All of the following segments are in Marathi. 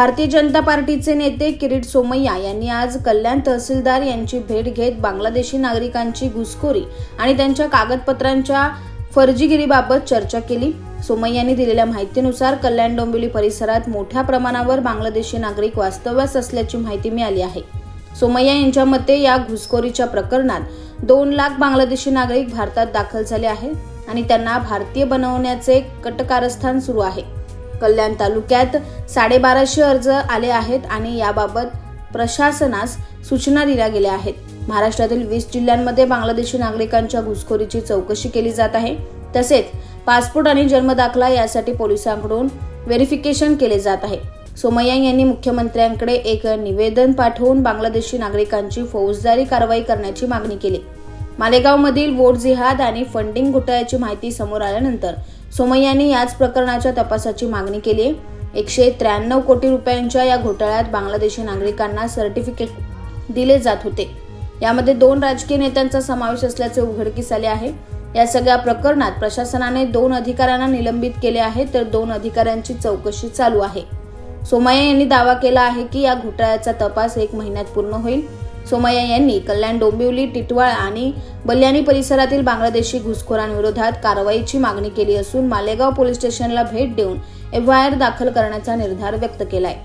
भारतीय जनता पार्टीचे नेते किरीट सोमय्या यांनी आज कल्याण तहसीलदार यांची भेट घेत बांगलादेशी नागरिकांची घुसखोरी आणि त्यांच्या कागदपत्रांच्या फर्जीगिरीबाबत चर्चा केली. सोमय्यांनी दिलेल्या माहितीनुसार कल्याण डोंबिवली परिसरात मोठ्या प्रमाणावर बांगलादेशी नागरिक वास्तव्यास असल्याची माहिती मिळाली आहे. सोमय्या यांच्या मते या घुसखोरीच्या प्रकरणात दोन लाख बांगलादेशी नागरिक भारतात दाखल झाले आहेत आणि त्यांना भारतीय बनवण्याचे कटकारस्थान सुरू आहे. कल्याण तालुक्यात साडेबाराशे अर्ज आले आहेत आणि याबाबत प्रशासनास सूचना दिल्या गेल्या आहेत. महाराष्ट्रातील वीस जिल्ह्यांमध्ये बांगलादेशी नागरिकांच्या घुसखोरीची चौकशी केली जात आहे. तसेच पासपोर्ट आणि जन्मदाखला यासाठी पोलिसांकडून व्हेरिफिकेशन केले जात आहे. सोमय्या यांनी मुख्यमंत्र्यांकडे एक निवेदन पाठवून बांगलादेशी नागरिकांची फौजदारी कारवाई करण्याची मागणी केली. मालेगावमधील वोट जिहाद आणि फंडिंग घोटाळ्याची माहिती समोर आल्यानंतर सोमय्यांनी याच प्रकरणाच्या तपासाची मागणी केली आहे. एकशे त्र्याण्णव कोटी रुपयांच्या या घोटाळ्यात बांगलादेशी नागरिकांना सर्टिफिकेट दिले जात होते. यामध्ये दोन राजकीय नेत्यांचा समावेश असल्याचे उघडकीस आले आहे. या सगळ्या प्रकरणात प्रशासनाने दोन अधिकाऱ्यांना निलंबित केले आहे तर दोन अधिकाऱ्यांची चौकशी चालू आहे. सोमय्या यांनी दावा केला आहे की या घोटाळ्याचा तपास एक महिन्यात पूर्ण होईल. सोमय्या यांनी कल्याण डोंबिवली टिटवाळ आणि बल्याणी परिसरातील बांगलादेशी घुसखोरांविरोधात कारवाईची मागणी केली असून मालेगाव पोलीस स्टेशनला भेट देऊन एफ आय आर दाखल करण्याचा निर्धार व्यक्त केलाय.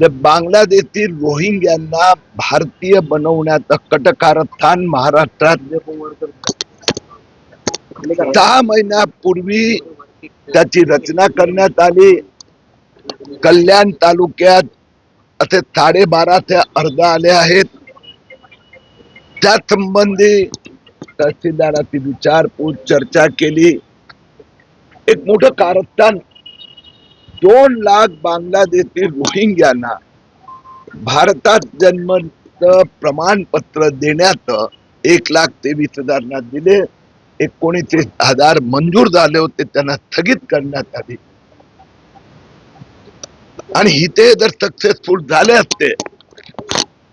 म्हणजे जे रोहिंग्यांना भारतीय बनवण्याचं कटकारस्थान महाराष्ट्रात. सहा महिन्यापूर्वी त्याची रचना करण्यात आली. कल्याण तालुक्यात असे साडेबारा ते अर्ध आले आहेत. त्या संबंधी तहसीलदाराची विचारपूस चर्चा केली. एक मोठं कारस्थान दोन लाख बांगलादेशी रोहिंग्यांना भारतात जन्मचं प्रमाणपत्र देण्यात एक लाख तेवीस हजारांना दिले. एकोणीस हजार मंजूर झाले होते त्यांना स्थगित करण्यात आली. आणि इथे जर सक्सेसफुल झाले असते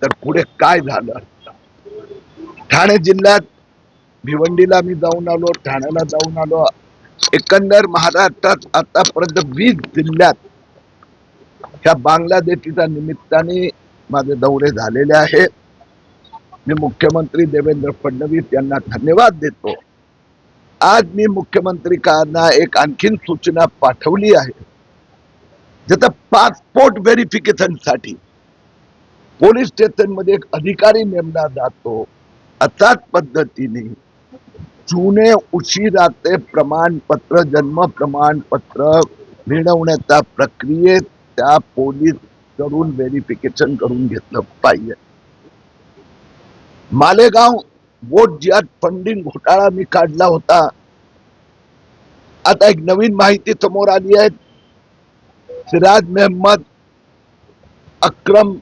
तर पुढे काय झालं असतं? ठाणे जिल्ह्यात भिवंडीला मी जाऊन आलो ठाण्याला जाऊन आलो. एकंदर महाराष्ट्रात आतापर्यंत वीस जिल्ह्यात ह्या बांगलादेशीच्या निमित्ताने माझे दौरे झालेले आहेत मी मुख्यमंत्री देवेंद्र फडणवीस यांना धन्यवाद देतो. आज मी मुख्यमंत्र्यांना एक आणखीन सूचना पाठवली आहे. ज्याचा पासपोर्ट व्हेरिफिकेशनसाठी पोलीस स्टेशनमध्ये एक अधिकारी नेमला जातो. अशाच पद्धतीने जुने उशिराचे प्रमाणपत्र जन्म प्रमाणपत्र मिळवण्याच्या प्रक्रियेत त्या पोलीस करून व्हेरिफिकेशन करून घेतलं पाहिजे. मालेगाव वोट जिहाद फंडिंग घोटाळा मी काढला होता. आता एक नवीन माहिती समोर आली आहे. सिराज मेहम्मद अक्रम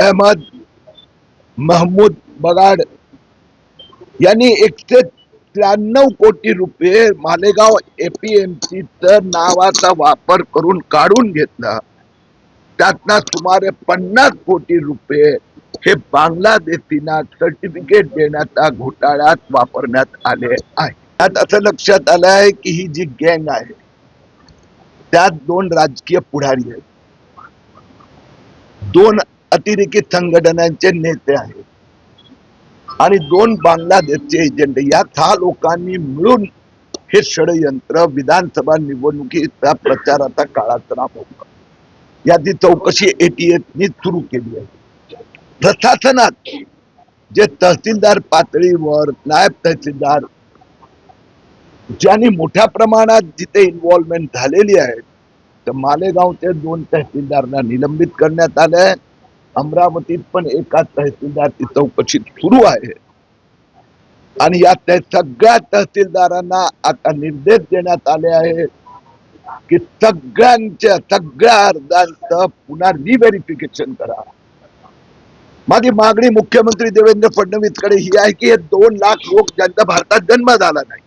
अहमद महमूद बगाड यांनी एकशे त्र्याण्णव कोटी रुपये मालेगाव एपीएमसी नावाचा वापर करून काढून घेतला. त्यातनं सुमारे पन्नास कोटी रुपये हे बांगलादेशींना सर्टिफिकेट देण्याच्या घोटाळ्यात वापरण्यात आले आहे. त्यात असं लक्षात आलं आहे की ही जी गँग आहे त्यात दोन राजकीय पुढारी आहेत. दोन अतिरेकी संघटनांचे नेते आहेत. आणि दोन बांगलादेशचे एजंट या सहा लोकांनी मिळून हे षडयंत्र विधानसभा निवडणुकीच्या प्रचाराचा काळात राबवलं याची चौकशी एटीएसनी सुरू केली आहे. प्रशासनात जे तहसीलदार पातळीवर नायब तहसीलदार ज्यांनी मोठ्या प्रमाणात जिथे इन्व्हॉल्वमेंट झालेली आहे तर मालेगावचे दोन तहसीलदारांना निलंबित करण्यात आलंय. अमरावतीत पण एका तहसीलदारची चौकशी सुरू आहे. आणि या सगळ्या तहसीलदारांना आता निर्देश देण्यात आले आहे की सगळ्यांच्या सगळ्या अर्जांचं पुन्हा रिव्हेरिफिकेशन करा. माझी मागणी मुख्यमंत्री देवेंद्र फडणवीसकडे ही आहे की हे दोन लाख लोक ज्यांचा भारतात जन्म झाला नाही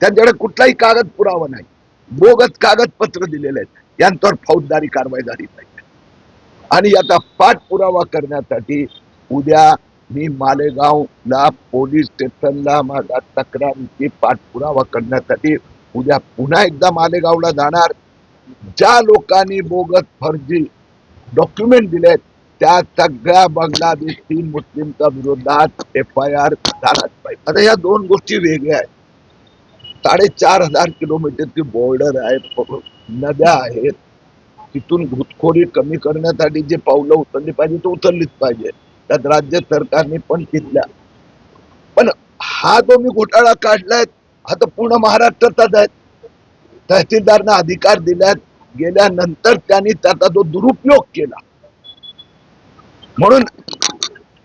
त्यांच्याकडे कुठलाही कागद पुरावा नाही बोगस कागदपत्र दिलेले आहेत. यांच्यावर फौजदारी कारवाई झाली नाही. आणि याचा पाठपुरावा करण्यासाठी उद्या मी मालेगावला पोलीस स्टेशनला माझा तक्रारीची पाठपुरावा करण्यासाठी उद्या पुन्हा एकदा मालेगावला जाणार. ज्या लोकांनी बोगस फर्जी डॉक्युमेंट दिलेत त्या सगळ्या बांगलादेशी मुस्लिमच्या विरोधात एफ आय आर झालाच पाहिजे. आता या दोन गोष्टी वेगळ्या आहेत. साडेचार हजार किलोमीटरची बॉर्डर आहे नद्या आहेत तिथून घुसखोरी कमी करण्यासाठी जे पावलं उचलली पाहिजे ते उचललीच पाहिजे. त्यात राज्य सरकारने पण तिथल्या पण हा जो मी घोटाळा काढलाय हा तर पूर्ण महाराष्ट्राचाच आहे. तहसीलदारना अधिकार दिल्यात गेल्यानंतर त्यांनी त्याचा जो दुरुपयोग केला. म्हणून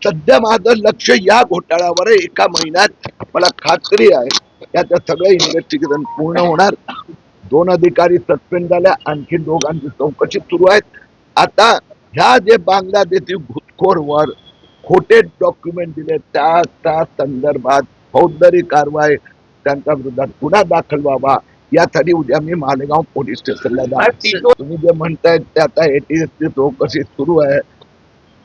सध्या माझं लक्ष या घोटाळ्यावर एका महिन्यात मला खात्री आहे याचं सगळं इन्व्हेस्टिगेशन पूर्ण होणार. दोन अधिकारी सस्पेंड झाल्या आणखी दोघांची चौकशी सुरू आहेत. आता ह्या जे बांगलादेशी घुसखोरवर खोटे डॉक्युमेंट दिले त्या त्या संदर्भात फौजदारी कारवाई त्यांच्या विरोधात गुन्हा दाखल व्हावा यासाठी उद्या मी मालेगाव पोलीस स्टेशनला जाणार तुम्ही जे म्हणतायत ते आता एटीएस ची चौकशी सुरू आहे.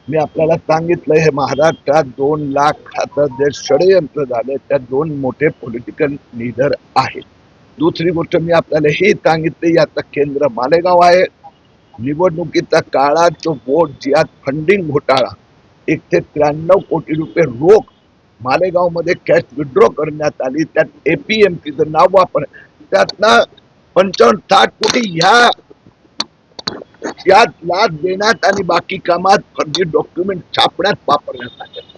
मी आपल्याला सांगितलं हे महाराष्ट्रात दोन लाखाचं जे षडयंत्र झाले त्यात दोन मोठे पॉलिटिकल लीडर आहेत. दुसरी गोष्ट मी आपल्याला हे सांगितले याचं केंद्र मालेगाव आहे. निवडणुकीचा काळात जो बोट जिहाद फंडिंग घोटाळा एकशे त्र्याण्णव कोटी रुपये रोख मालेगावमध्ये कॅश विड्रॉ करण्यात आली. त्यात एपीएमसीचं नाव वापर त्यातनं पंचावन्न साठ कोटी ह्या यात लाच देण्यात आणि बाकी कामात फर्जी डॉक्युमेंट छापण्यात वापरण्यात आले.